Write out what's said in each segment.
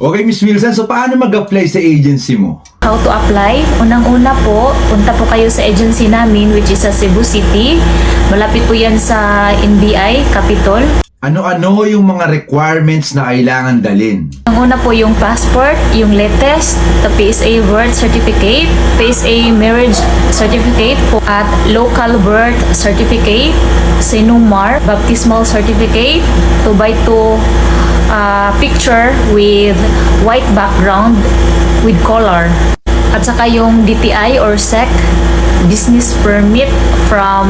Okay, Miss Wilson, so paano mag-apply sa agency mo? How to apply? Unang-una po, punta po kayo sa agency namin which is sa Cebu City. Malapit po yan sa NBI, Capitol. Ano-ano yung mga requirements na kailangan dalin? Ang una po yung passport, yung latest, the PSA birth certificate, PSA marriage certificate po, at local birth certificate, sinumar, baptismal certificate, 2 by 2 uh, picture with white background with color. At saka yung DTI or SEC, business permit from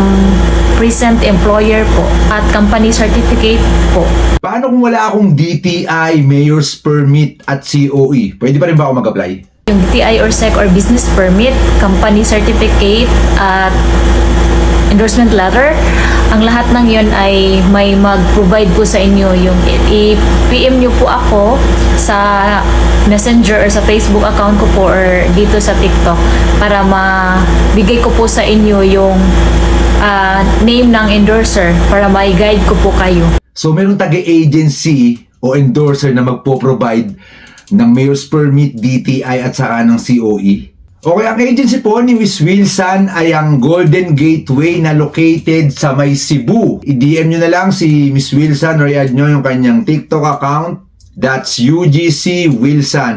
present employer po at company certificate po. Paano kung wala akong DTI, Mayor's Permit at COE? Pwede pa rin ba ako mag-apply? Yung DTI or SEC or business permit, company certificate, at endorsement letter, ang lahat ng yun ay may mag-provide po sa inyo yung i-PM nyo po ako sa messenger or sa Facebook account ko po or dito sa TikTok para mabigay ko po sa inyo yung ah, name ng endorser para may guide ko po kayo. So, merong taga-agency o endorser na magpo-provide ng Mayor's Permit, DTI at saka ng COE. Okay, ang agency po ni Miss Wilson ay ang Golden Gateway na located sa may Cebu. I-DM nyo na lang si Miss Wilson or i-add nyo yung kanyang TikTok account. That's UGC Wilson.